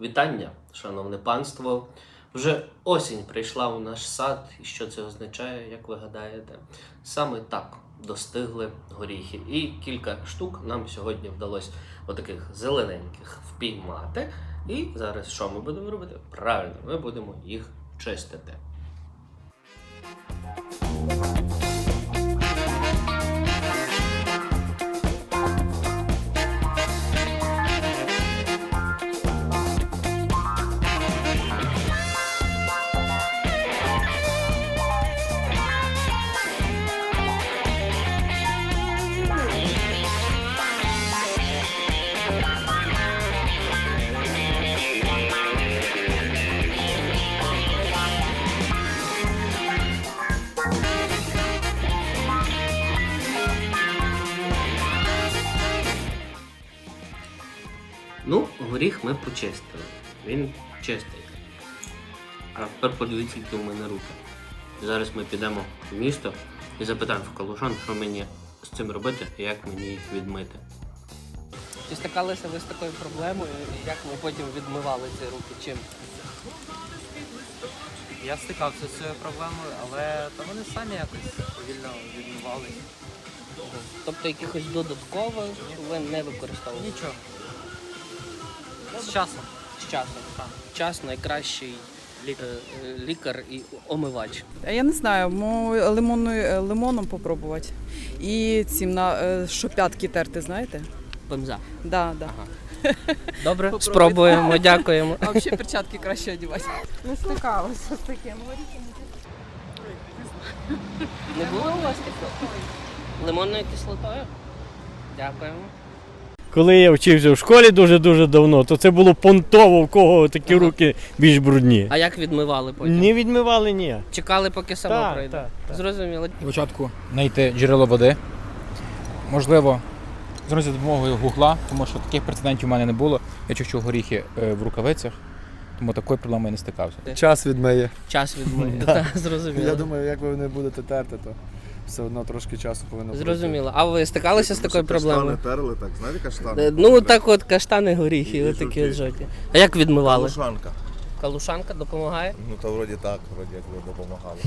Вітання, шановне панство. Вже осінь прийшла у наш сад, і що це означає, як ви гадаєте? Саме так достигли горіхи. І кілька штук нам сьогодні вдалося отаких зелененьких впіймати. І зараз що ми будемо робити? Правильно, ми будемо їх чистити. Ну, горіх ми почистили. Він чистий. А тепер подивіться, які у мене руки. Зараз ми підемо в місто і запитаємо в калушан, що мені з цим робити і як мені їх відмити. Чи стикалися ви з такою проблемою, як ви потім відмивали ці руки? Чим? Я стикався з цією проблемою, але то вони самі якось повільно відмивались. Тобто якихось додатково ви не використовували? Нічого. З часом. З часом. Так. Час найкращий Лікар. е, е, лікар і омивач. Я не знаю, лимонною е, лимоном попробувати. І цим на е, що п'ятки терти, знаєте? Пемза. Да, да. Добре, Попробуйте. спробуємо, дякуємо. А взагалі перчатки краще одягати. Не стикалася з таким. Не було у вас такого? Лимонною кислотою? Дякуємо. Коли я вчився в школі дуже-дуже давно, то це було понтово, в кого такі Ага. руки більш брудні. А як відмивали потім? Не відмивали ні. Чекали, поки само Так, пройде. так, так. Зрозуміло. Спочатку знайти джерело води. Можливо, зробити за допомогою гугла, тому що таких прецедентів у мене не було. Я чищу горіхи е, в рукавицях, тому такої проблеми я не стикався. Час відмиє. Час відмиє. Так, Зрозуміло. Я думаю, як ви не будете терти, то все одно трошки часу повинно пройти. Зрозуміло. А ви стикалися з такою проблемою? Каштани терли, так, знаєте каштани? Е, Ну так от каштани горіхи, І отакі от жовті. жовті. А як відмивали? Лушанка. Калушанка допомагає? Ну то вроді так, вроді як ви допомагали.